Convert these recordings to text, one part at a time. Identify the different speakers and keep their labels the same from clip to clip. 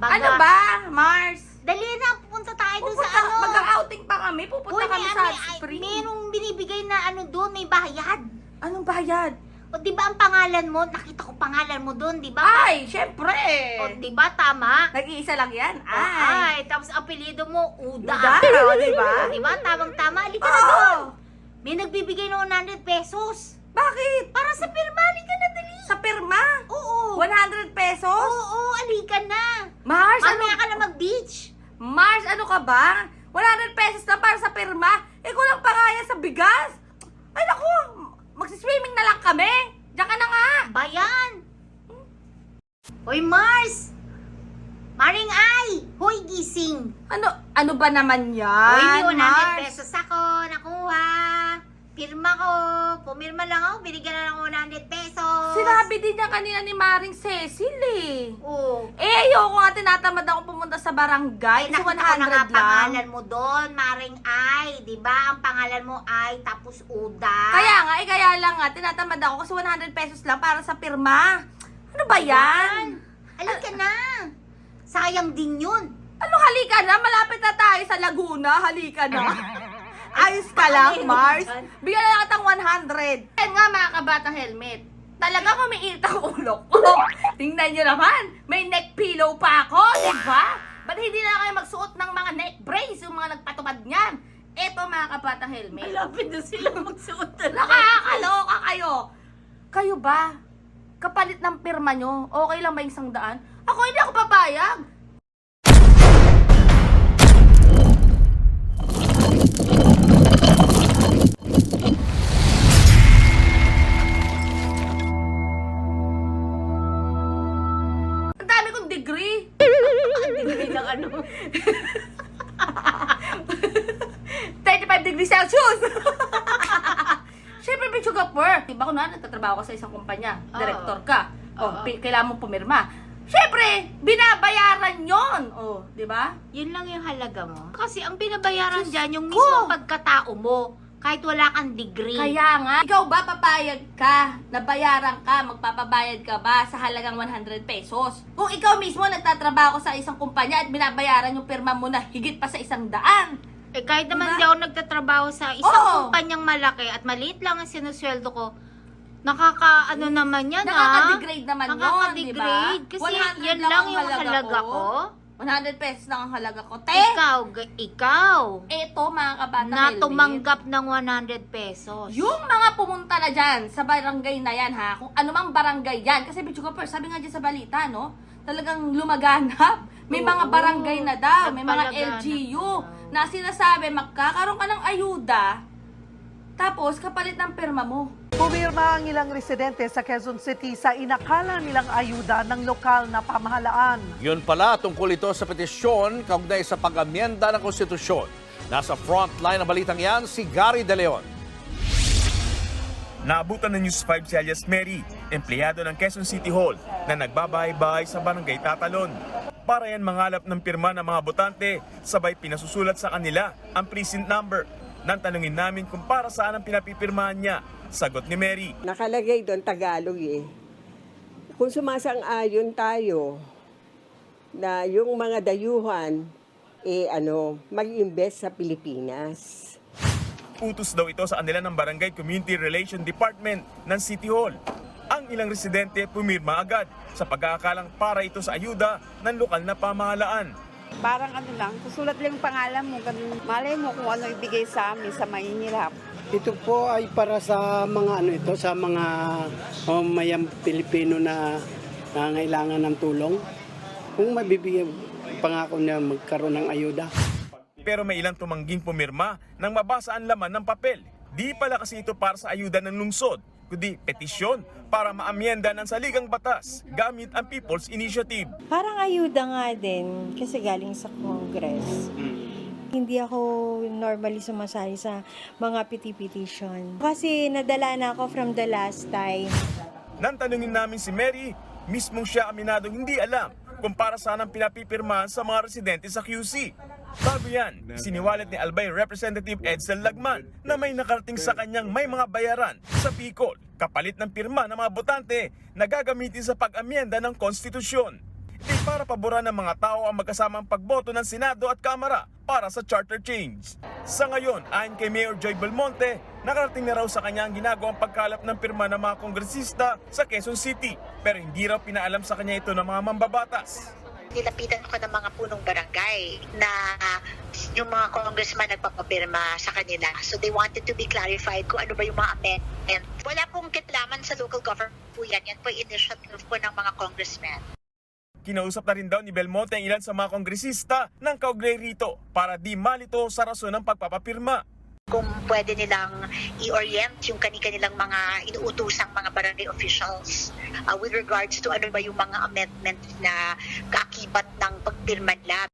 Speaker 1: baga.
Speaker 2: Ano ba, Mars?
Speaker 1: Dali na, pupunta tayo doon sa
Speaker 2: Pupunta,
Speaker 1: ano.
Speaker 2: mag-outing pa kami. Pupunta
Speaker 1: Uy,
Speaker 2: kami
Speaker 1: may,
Speaker 2: sa
Speaker 1: may, ay,
Speaker 2: spring.
Speaker 1: merong binibigay na ano doon, may bayad.
Speaker 2: Anong bayad?
Speaker 1: O di ba ang pangalan mo, nakita ko pangalan mo doon, di ba?
Speaker 2: Ay, syempre.
Speaker 1: O di ba tama?
Speaker 2: Nag-iisa lang yan.
Speaker 1: O,
Speaker 2: Ay.
Speaker 1: Ay, tapos apelido mo, Uda.
Speaker 2: Uda, o, di ba?
Speaker 1: Di ba? Tamang-tama. Halika na
Speaker 2: Oo.
Speaker 1: doon. May nagbibigay ng 100 pesos.
Speaker 2: Bakit?
Speaker 1: Para sa pirma, halika na dali.
Speaker 2: Sa pirma?
Speaker 1: Oo.
Speaker 2: 100 pesos?
Speaker 1: Oo, halika na.
Speaker 2: Mars, ano?
Speaker 1: Mamaya ka na mag-beach.
Speaker 2: Mars, ano ka ba? 100 pesos lang para sa pirma? Eh, kulang pa nga yan sa bigas. Ay, naku. Magsiswimming na lang kami. Diyan ka na nga.
Speaker 1: Bayan! Hoy, Mars! Maring Ay! Hoy, gising!
Speaker 2: Ano, ano ba naman yan,
Speaker 1: Hoy, may 100
Speaker 2: Mars?
Speaker 1: pesos ako. Nakuha. Pirma ko. Pumirma lang ako. Binigyan na ng 100 pesos.
Speaker 2: Sinabi din niya kanina ni Maring Cecil eh.
Speaker 1: Oo.
Speaker 2: Eh, ayoko nga tinatamad ako pumunta sa barangay.
Speaker 1: Ay, nakita ko na nga
Speaker 2: 100 lang.
Speaker 1: pangalan mo doon. Maring Ay. Di ba? Ang pangalan mo ay tapos Uda.
Speaker 2: Kaya nga, eh, kaya lang nga, tinatamad ako kasi 100 pesos lang para sa pirma. Ano ba yan?
Speaker 1: Halika na. Sayang din yun.
Speaker 2: Ano halika na? Malapit na tayo sa Laguna. Halika na. Ayos ka lang, Mars. Bigyan na lang ng 100. Yan nga, mga kabatang helmet. Talaga kumiinit ang ulo ko. Tingnan nyo naman, may neck pillow pa ako, di ba? Ba't hindi na kayo magsuot ng mga neck brace, yung mga nagpatubad niyan? Eto mga kabatang helmet.
Speaker 1: Malapit na sila magsuot na
Speaker 2: Nakakaloka kayo. Kayo ba? Kapalit ng pirma nyo, okay lang ba yung isang daan? Ako hindi ako papayag. Degree.
Speaker 1: Degree ng ano.
Speaker 2: 35 degrees Celsius! Siyempre, Bicho Gapper. Diba ko na, nagtatrabaho ka sa isang kumpanya. Director ka. O,
Speaker 1: Oo.
Speaker 2: pi- kailangan mo pumirma. Siyempre, binabayaran yon. O, di ba?
Speaker 1: Yun lang yung halaga mo. Kasi ang binabayaran
Speaker 2: Diyos
Speaker 1: dyan, yung
Speaker 2: ko.
Speaker 1: mismo pagkatao mo. Kahit wala kang degree.
Speaker 2: Kaya nga, ikaw ba papayag ka, nabayaran ka, magpapabayad ka ba sa halagang 100 pesos? Kung ikaw mismo nagtatrabaho sa isang kumpanya at binabayaran yung pirma mo na higit pa sa isang daan,
Speaker 1: eh kahit naman
Speaker 2: Diba?
Speaker 1: di ako nagtatrabaho sa isang
Speaker 2: Oo.
Speaker 1: kumpanyang malaki at maliit lang ang sinusweldo ko, nakaka ano naman yan ha?
Speaker 2: nakaka-degrade naman yun, di ba?
Speaker 1: Nakaka-degrade. Kasi
Speaker 2: 100
Speaker 1: yan lang yung halaga ko.
Speaker 2: 100 pesos lang ang halaga ko. Te,
Speaker 1: Ikaw, ikaw,
Speaker 2: eto mga kabata
Speaker 1: na
Speaker 2: helmet.
Speaker 1: tumanggap ng 100 pesos.
Speaker 2: Yung mga pumunta na dyan sa barangay na yan ha, kung anumang barangay yan, kasi Bicho Gopher, sabi nga dyan sa balita, no? Talagang lumaganap. May mga barangay na daw, may mga
Speaker 1: Nagpalaganap
Speaker 2: LGU
Speaker 1: na.
Speaker 2: na sinasabi magkakaroon ka ng ayuda, tapos kapalit ng pirma mo.
Speaker 3: Pumirma ang ilang residente sa Quezon City sa inakala nilang ayuda ng lokal na pamahalaan.
Speaker 4: Yun pala tungkol ito sa petisyon kaugnay sa pag-amyenda ng konstitusyon. Nasa front line ng balitang yan si Gary De Leon.
Speaker 5: Naabutan ng News 5 si alias Mary, empleyado ng Quezon City Hall na nagbabahay-bahay sa barangay Tatalon. Para yan mangalap ng pirma ng mga botante, sabay pinasusulat sa kanila ang precinct number. Nang tanungin namin kung para saan ang pinapipirmahan niya, sagot ni Mary.
Speaker 6: Nakalagay doon Tagalog eh. Kung sumasang-ayon tayo na yung mga dayuhan eh ano, mag-invest sa Pilipinas.
Speaker 5: Utos daw ito sa kanila ng Barangay Community Relation Department ng City Hall. Ang ilang residente pumirma agad sa pag-aakalang para ito sa ayuda ng lokal na pamahalaan.
Speaker 7: Parang ano lang, susulat lang yung pangalan mo, ganun. Malay mo kung ano ibigay sa amin sa mahihirap.
Speaker 8: Ito po ay para sa mga ano ito, sa mga mamayang Pilipino na nangailangan ng tulong. Kung mabibigyan pangako na magkaroon ng ayuda.
Speaker 5: Pero may ilang tumangging pumirma nang mabasa ang laman ng papel. Di pala kasi ito para sa ayuda ng lungsod, kundi petisyon para maamyenda ng saligang batas gamit ang People's Initiative.
Speaker 9: Parang ayuda nga din kasi galing sa Congress. Hindi ako normally sumasali sa mga peti-petition. Kasi nadala na ako from the last time.
Speaker 5: Nang tanungin namin si Mary, mismong siya aminado hindi alam kung para saan ang pinapipirmahan sa mga residente sa QC. Bago yan, siniwalat ni Albay Representative Edsel Lagman na may nakarating sa kanyang may mga bayaran sa Bicol, kapalit ng pirma ng mga botante na gagamitin sa pag-amyenda ng konstitusyon. Di para paboran ng mga tao ang magkasamang pagboto ng Senado at Kamara para sa charter change. Sa ngayon, ayon kay Mayor Joy Belmonte, nakarating na raw sa kanya ang ginagawang pagkalap ng pirma ng mga kongresista sa Quezon City pero hindi raw pinaalam sa kanya ito ng mga mambabatas.
Speaker 10: nilapitan ko ng mga punong barangay na yung mga congressman nagpapapirma sa kanila. So they wanted to be clarified kung ano ba yung mga amendment. Wala pong kitlaman sa local government po yan. Yan po initiative po ng mga congressmen.
Speaker 5: Kinausap na rin daw ni Belmonte ang ilan sa mga kongresista ng kaugnay rito para di malito sa rason ng pagpapapirma.
Speaker 10: Kung pwede nilang i-orient yung kanilang mga inuutusang mga barangay officials uh, with regards to ano ba yung mga amendments na kaakibat ng pagpirma nila.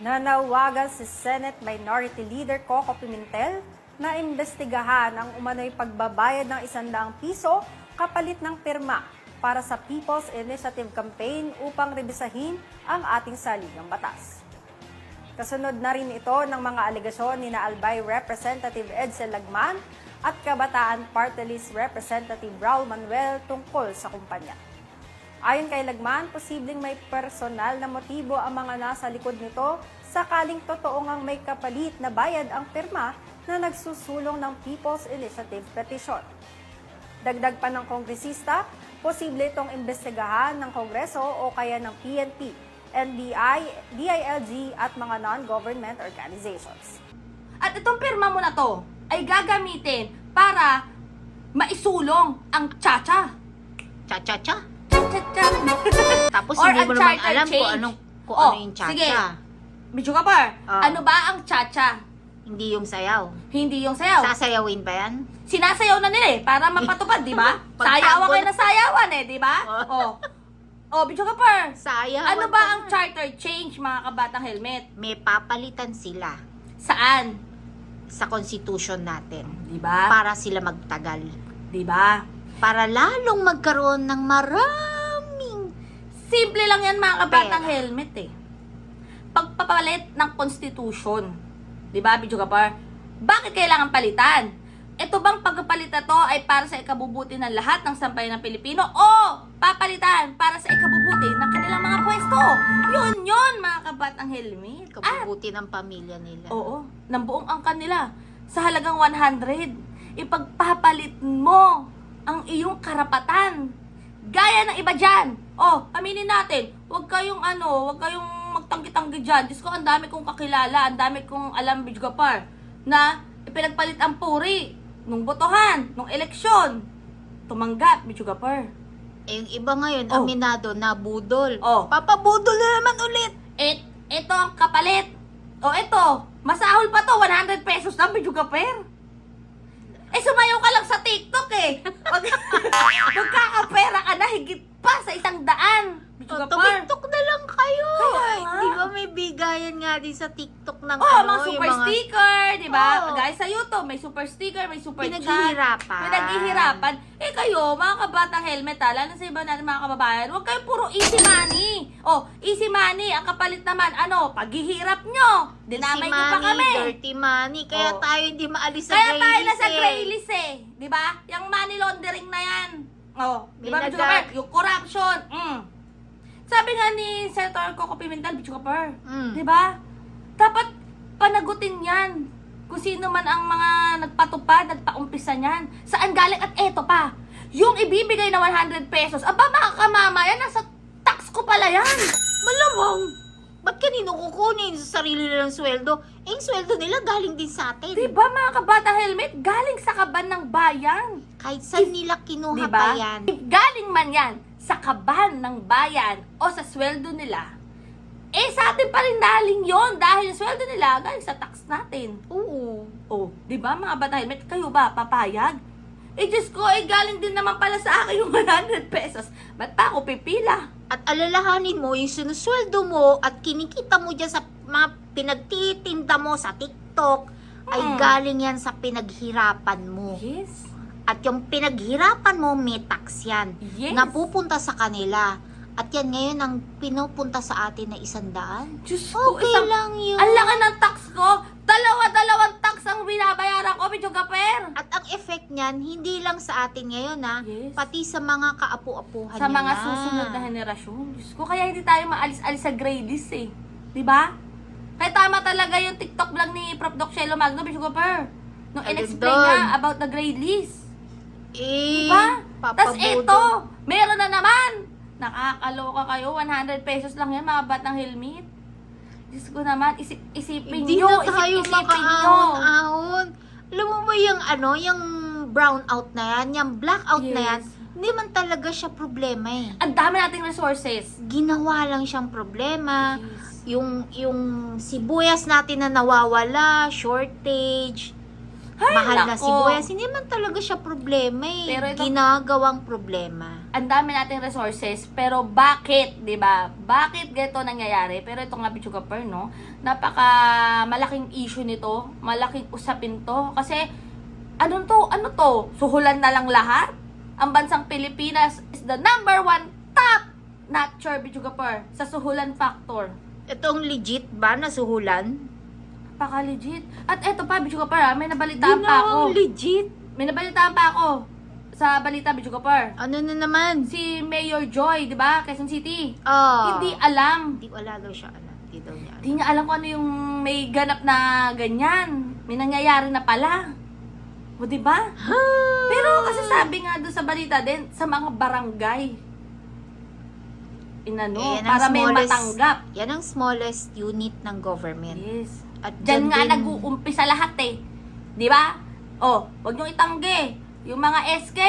Speaker 11: Nanawagan si Senate Minority Leader Coco Pimentel na imbestigahan ang umano'y pagbabayad ng 100 piso kapalit ng pirma para sa People's Initiative Campaign upang rebisahin ang ating saligang batas. Kasunod na rin ito ng mga alegasyon ni Albay Representative Edsel Lagman at Kabataan Party List Representative Raul Manuel tungkol sa kumpanya. Ayon kay Lagman, posibleng may personal na motibo ang mga nasa likod nito sakaling totoo ngang may kapalit na bayad ang pirma na nagsusulong ng People's Initiative Petition. Dagdag pa ng kongresista, posible itong imbestigahan ng Kongreso o kaya ng PNP, NBI, DILG at mga non-government organizations.
Speaker 2: At itong pirma mo na to ay gagamitin para maisulong ang chacha.
Speaker 1: Cha-cha-cha.
Speaker 2: Cha-cha-cha.
Speaker 1: Tapos
Speaker 2: Or
Speaker 1: hindi mo naman alam kung
Speaker 2: change.
Speaker 1: anong kung
Speaker 2: Oh,
Speaker 1: ano yung
Speaker 2: sige.
Speaker 1: cha-cha.
Speaker 2: Medyo kapar,
Speaker 1: Ah.
Speaker 2: ano ba ang chacha?
Speaker 1: Hindi yung sayaw.
Speaker 2: Hindi yung sayaw.
Speaker 1: Sasayawin ba yan?
Speaker 2: Sinasayaw na nila eh, para mapatupad, di ba? Sayawan kayo na sayawan eh, di ba? Oh. Oh, Medyo kapar.
Speaker 1: Sayawan
Speaker 2: Ano ba ang charter change, mga kabatang helmet?
Speaker 1: May papalitan sila
Speaker 2: Saan?
Speaker 1: sa constitution natin
Speaker 2: Di ba?
Speaker 1: para sila magtagal.
Speaker 2: Di ba?
Speaker 1: Para lalong magkaroon ng maraming
Speaker 2: Simple lang yan mga kabatang
Speaker 1: Pera.
Speaker 2: helmet eh. Pagpapalit ng constitution. Di ba, Bidyo Kapar? Bakit kailangan palitan? Ito bang pagpapalit to ay para sa ikabubuti ng lahat ng sambayan ng Pilipino o papalitan para sa ikabubuti ng kanilang mga pwesto? Yun yun mga kabatang helmet.
Speaker 1: Kabubuti ng pamilya nila.
Speaker 2: Oo, ng buong angkan nila. Sa halagang 100, ipagpapalit mo ang iyong karapatan. Gaya ng iba dyan. Oh, aminin natin, huwag kayong ano, huwag kayong magtanggi-tanggi dyan. Diyos ko, ang dami kong kakilala, ang dami kong alam, Bidgapar, na ipinagpalit ang puri nung botohan, nung eleksyon. Tumanggap, Bidgapar.
Speaker 1: Eh, yung iba ngayon,
Speaker 2: Oh.
Speaker 1: aminado na budol.
Speaker 2: Oh.
Speaker 1: Papabudol na naman ulit.
Speaker 2: Et, ito ang kapalit. O ito, masahol pa to, 100 pesos lang, kaper. Eh, sumayaw ka lang sa TikTok eh. Pag, magkakapera ka na, higit pa sa isang daan. Medyo kaper.
Speaker 1: Tumitok na lang kayo.
Speaker 2: Kaya.
Speaker 1: Di ba may bigayan nga din sa TikTok ng
Speaker 2: Oh,
Speaker 1: ano,
Speaker 2: mga super
Speaker 1: mga
Speaker 2: sticker, di ba?
Speaker 1: Oo.
Speaker 2: Guys, sa YouTube, may super sticker, may super chat.
Speaker 1: Pinaghihirapan.
Speaker 2: Pinaghihirapan. Eh kayo, mga kabatang helmet ha, lalo sa iba natin mga kababayan, huwag kayong puro easy money. Oh, easy money, ang kapalit naman, ano, paghihirap nyo. Dinamay
Speaker 1: Easy
Speaker 2: nyo pa
Speaker 1: money,
Speaker 2: kami.
Speaker 1: dirty money. Kaya
Speaker 2: Oh.
Speaker 1: tayo hindi maalis sa
Speaker 2: Kaya tayo
Speaker 1: list
Speaker 2: nasa
Speaker 1: eh.
Speaker 2: gray list eh. Di ba? Yung money laundering na yan. Oh, di ba, Bicho Kapar? Yung corruption. Mm. Sabi nga ni Senator Coco Pimentel, Bicho Kapar,
Speaker 1: Mm.
Speaker 2: di ba? Dapat panagutin yan. Kung sino man ang mga nagpatupad, nagpaumpisa niyan. Saan galing? At eto pa, yung ibibigay na 100 pesos, aba mga kamama, yan, nasa tax ko pala yan.
Speaker 1: Malamang. Ba't kanino kukunin sa sarili nilang sweldo? Eh, yung sweldo nila galing din sa atin.
Speaker 2: Di ba mga kabata helmet, galing sa kaban ng bayan.
Speaker 1: Kahit saan nila kinuha
Speaker 2: Di
Speaker 1: pa yan.
Speaker 2: If galing man yan sa kaban ng bayan o sa sweldo nila, eh sa atin pa rin daling yon dahil yung sweldo nila galing sa tax natin.
Speaker 1: Oo.
Speaker 2: Oh, di ba mga bata helmet, kayo ba papayag? Eh Diyos ko, eh galing din naman pala sa akin yung 100 pesos. Ba't pa ako pipila?
Speaker 1: At alalahanin mo, yung sinusweldo mo at kinikita mo dyan sa mga pinagtitinda mo sa TikTok, ay
Speaker 2: Hmm.
Speaker 1: galing yan sa pinaghirapan mo.
Speaker 2: Yes.
Speaker 1: At yung pinaghirapan mo, may tax yan.
Speaker 2: Yes.
Speaker 1: Napupunta sa kanila. At yan ngayon ang pinupunta sa atin na isang daan.
Speaker 2: Diyos ko,
Speaker 1: Okay
Speaker 2: isang,
Speaker 1: lang yun.
Speaker 2: ang laki ng tax ko. Dalawa-dalawang tax ang binabayaran ko, Bidyo Gaper.
Speaker 1: At ang effect niyan, hindi lang sa atin ngayon ha,
Speaker 2: Yes.
Speaker 1: pati sa mga kaapu-apuhan
Speaker 2: Sa mga
Speaker 1: na.
Speaker 2: susunod na henerasyon. Diyos ko, kaya hindi tayo maalis-alis sa grade list eh. Di ba? Kaya tama talaga yung TikTok vlog ni Prof. Doc Shelo Magno, Bidyo Gaper. Nung in-explain
Speaker 1: doon.
Speaker 2: niya about the grade list.
Speaker 1: Eh,
Speaker 2: Diba? Tapos ito, meron na naman. Nakakaloka kayo, 100 pesos lang yan, mga bat ng helmet. Diyos ko naman, isip, isipin
Speaker 1: Hindi
Speaker 2: nyo,
Speaker 1: na tayo
Speaker 2: isip,
Speaker 1: makaahon-ahon. Alam mo ba yung ano, yung brown out na yan, yung black out na yan,
Speaker 2: Yes.
Speaker 1: hindi man talaga siya problema eh.
Speaker 2: Ang dami nating resources.
Speaker 1: Ginawa lang siyang problema.
Speaker 2: Yes.
Speaker 1: Yung yung sibuyas natin na nawawala, shortage,
Speaker 2: Ay,
Speaker 1: mahal na
Speaker 2: nako.
Speaker 1: sibuyas, hindi man talaga siya problema eh.
Speaker 2: Pero ito-
Speaker 1: Ginagawang problema.
Speaker 2: Ang dami nating resources, pero bakit, 'di ba? Bakit ganito nangyayari? Pero ito nga Bichuga Per, no? Napaka malaking issue nito, malaking usapin to kasi ano to? Ano to? Suhulan na lang lahat? Ang bansang Pilipinas is the number one top notcher Bichuga Per sa suhulan factor.
Speaker 1: Itong legit ba na suhulan?
Speaker 2: Paka legit. At eto pa, Per, ah, may nabalitaan pa ako.
Speaker 1: Legit.
Speaker 2: May nabalitaan pa ako sa balita Bichuga Per.
Speaker 1: Ano na naman?
Speaker 2: Si Mayor Joy, 'di ba? Quezon City.
Speaker 1: Oh.
Speaker 2: Hindi alam
Speaker 1: Hindi wala daw siya alam. Hindi daw niya alam.
Speaker 2: Hindi niya alam kung ano yung may ganap na ganyan. May nangyayari na pala. O, di ba? Pero kasi sabi nga doon sa balita din, sa mga barangay. Inano,
Speaker 1: Eh,
Speaker 2: para may
Speaker 1: smallest-
Speaker 2: matanggap.
Speaker 1: Yan ang smallest unit ng government.
Speaker 2: Yes.
Speaker 1: At
Speaker 2: Diyan nga
Speaker 1: din-
Speaker 2: nag-uumpisa lahat eh. Di ba? Oh, wag niyong itanggi. Yung mga SK,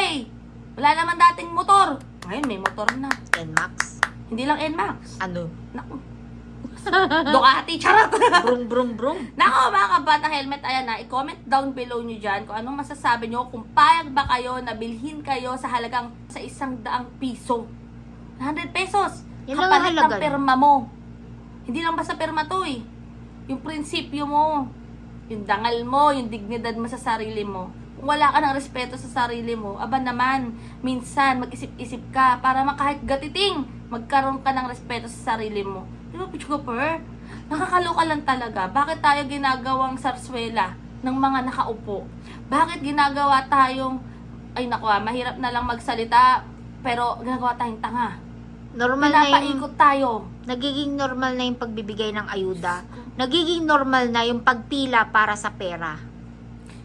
Speaker 2: wala naman dating motor. Ngayon may motor na.
Speaker 1: NMAX.
Speaker 2: Hindi lang NMAX.
Speaker 1: Ano?
Speaker 2: Naku. Ducati, charot!
Speaker 1: Brum, brum, brum.
Speaker 2: Nako mga kabata helmet, ayan na, i-comment down below nyo dyan kung anong masasabi nyo, kung payag ba kayo na bilhin kayo sa halagang sa isang daang piso. 100 pesos.
Speaker 1: Yan
Speaker 2: Kapalit ng perma mo. Hindi lang basta perma to eh. Yung prinsipyo mo, yung dangal mo, yung dignidad mo sa sarili mo. Wala ka ng respeto sa sarili mo, aba naman, minsan mag-isip-isip ka para makahit gatiting, magkaroon ka ng respeto sa sarili mo. Di ba, Pitch Cooper? Nakakaloka lang talaga. Bakit tayo ginagawang sarswela ng mga nakaupo? Bakit ginagawa tayong, ay naku ah, mahirap na lang magsalita, pero ginagawa tayong tanga.
Speaker 1: Normal na yung,
Speaker 2: tayo.
Speaker 1: nagiging normal na yung pagbibigay ng ayuda. Nagiging normal na yung pagpila para sa pera.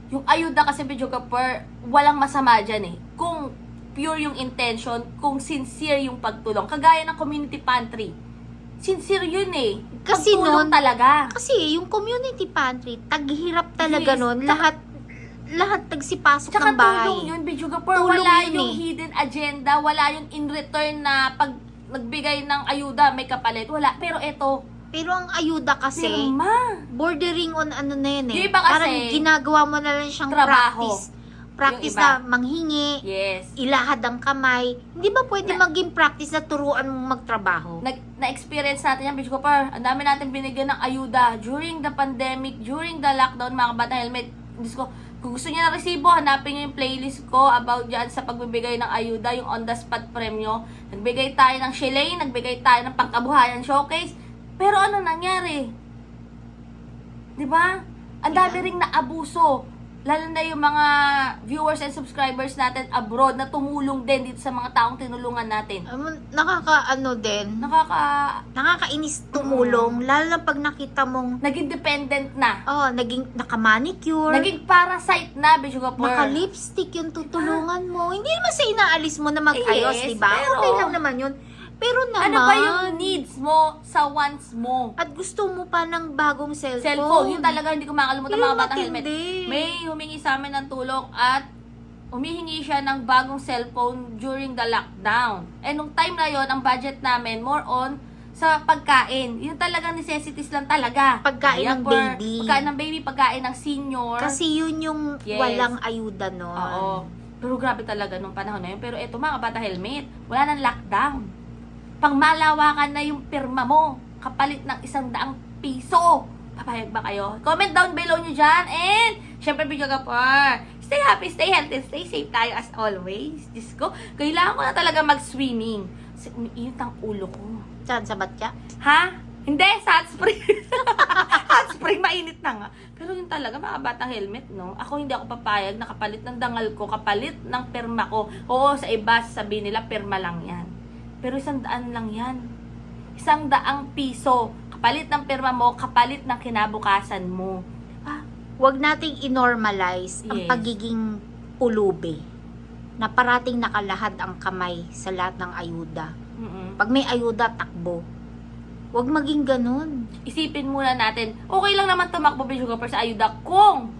Speaker 2: Yung ayuda kasi Video Kapar, walang masama dyan eh. Kung pure yung intention, kung sincere yung pagtulong. Kagaya ng community pantry. Sincere yun eh.
Speaker 1: Kasi
Speaker 2: Pagtulong
Speaker 1: nun-
Speaker 2: talaga.
Speaker 1: Kasi yung community pantry, taghirap talaga
Speaker 2: Yes.
Speaker 1: nun. Lahat, lahat tagsipasok
Speaker 2: Tsaka
Speaker 1: ng bahay.
Speaker 2: tulong yun, Video Kapar.
Speaker 1: Tulong
Speaker 2: Wala
Speaker 1: yun
Speaker 2: yung
Speaker 1: eh.
Speaker 2: hidden agenda, wala yung in return na pag nagbigay ng ayuda, may kapalit. Wala. Pero eto,
Speaker 1: Pero ang ayuda kasi,
Speaker 2: pirma.
Speaker 1: bordering on ano na yun eh.
Speaker 2: Yung iba kasi,
Speaker 1: Parang ginagawa mo na lang siyang
Speaker 2: trabaho.
Speaker 1: practice. Practice
Speaker 2: Yung iba.
Speaker 1: na manghingi,
Speaker 2: Yes.
Speaker 1: ilahad ang kamay. Hindi ba pwede maging practice na turuan mong magtrabaho?
Speaker 2: nag, na-experience natin yan, Bitch Cooper. Ang dami natin binigyan ng ayuda during the pandemic, during the lockdown, mga kabata helmet. Diyos ko, kung gusto niya ng resibo, hanapin niyo yung playlist ko about dyan sa pagbibigay ng ayuda, yung on the spot premyo. Nagbigay tayo ng shilling, nagbigay tayo ng pangkabuhayan showcase. Pero ano nangyari? Di ba? Ang dami ring naabuso. Lalo na yung mga viewers and subscribers natin abroad na tumulong din dito sa mga taong tinulungan natin.
Speaker 1: Um, nakakaano din,
Speaker 2: Nakaka
Speaker 1: nakakainis tumulong, lalo na pag nakita mong,
Speaker 2: naging dependent na.
Speaker 1: oh, naging nakamanicure,
Speaker 2: Naging parasite na, Bishop
Speaker 1: naka-lipstick yung tutulungan mo. Hindi naman sa inaalis mo na mag-ayos,
Speaker 2: Yes,
Speaker 1: di ba?
Speaker 2: pero-
Speaker 1: Okay lang naman yun. Pero naman,
Speaker 2: Ano ba yung needs mo sa wants mo?
Speaker 1: at gusto mo pa ng bagong cellphone.
Speaker 2: Cellphone, yun talaga hindi ko makalimutan
Speaker 1: Yun
Speaker 2: mga
Speaker 1: ang
Speaker 2: batang helmet.
Speaker 1: matindi.
Speaker 2: May humingi sa amin ng tulong at humihingi siya ng bagong cellphone during the lockdown. Eh, nung time na yon ang budget namin more on sa pagkain. Yun talaga necessities lang talaga.
Speaker 1: Pagkain ng
Speaker 2: Diaper,
Speaker 1: baby.
Speaker 2: Pagkain ng baby, pagkain ng senior.
Speaker 1: Kasi yun yung
Speaker 2: Yes.
Speaker 1: walang ayuda nun.
Speaker 2: Oo. Pero grabe talaga nung panahon na yun. Pero eto mga bata helmet, wala nang lockdown. Pangmalawakan na yung pirma mo. Kapalit ng isang daang piso. Papayag ba kayo? Comment down below nyo dyan. And, syempre, video ka par. Stay happy, stay healthy, stay safe tayo as always. Diyos ko, kailangan ko na talaga mag-swimming. Kasi umiinit ang ulo ko.
Speaker 1: Saan sa batya?
Speaker 2: Ha? Hindi, sa hot spring. hot spring, mainit na nga. Pero yun talaga, mga batang helmet, no? Ako hindi ako papayag na kapalit ng dangal ko, kapalit ng perma ko. Oo, sa iba, sabihin nila, perma lang yan. Pero isang daan lang yan. Isang daang piso. Kapalit ng perma mo, kapalit ng kinabukasan mo. Ah,
Speaker 1: Huwag nating inormalize ang
Speaker 2: Yes.
Speaker 1: pagiging pulubi na parating nakalahad ang kamay sa lahat ng ayuda.
Speaker 2: mm-mm.
Speaker 1: Pag may ayuda, takbo. Huwag maging ganun.
Speaker 2: isipin muna natin, okay lang naman tumakbo Bishop Gopher sa ayuda kung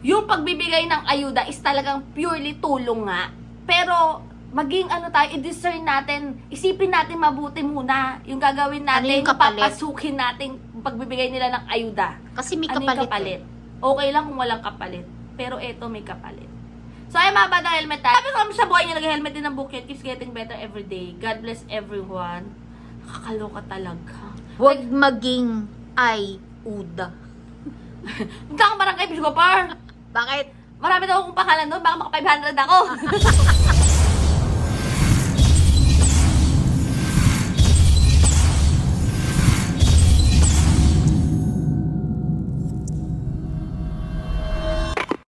Speaker 2: yung pagbibigay ng ayuda is talagang purely tulong nga. Pero maging ano tayo, i-discern natin, isipin natin mabuti muna yung gagawin
Speaker 1: Ano
Speaker 2: natin,
Speaker 1: yung kapalit?
Speaker 2: papasukin natin yung pagbibigay nila ng ayuda.
Speaker 1: Kasi may
Speaker 2: Ano yung
Speaker 1: kapalit.
Speaker 2: kapalit? Okay lang kung walang kapalit. Pero eto may kapalit. So ay mga bata helmet tayo. Sabi ko sa buhay niyo nag-helmet din ng bukid. Keeps getting better every day. God bless everyone. Nakakaloka talaga.
Speaker 1: Huwag maging ay uda.
Speaker 2: Punta kang barangay, Bishop Gopher.
Speaker 1: Bakit?
Speaker 2: Marami daw akong pangalan doon, baka maka 500 ako.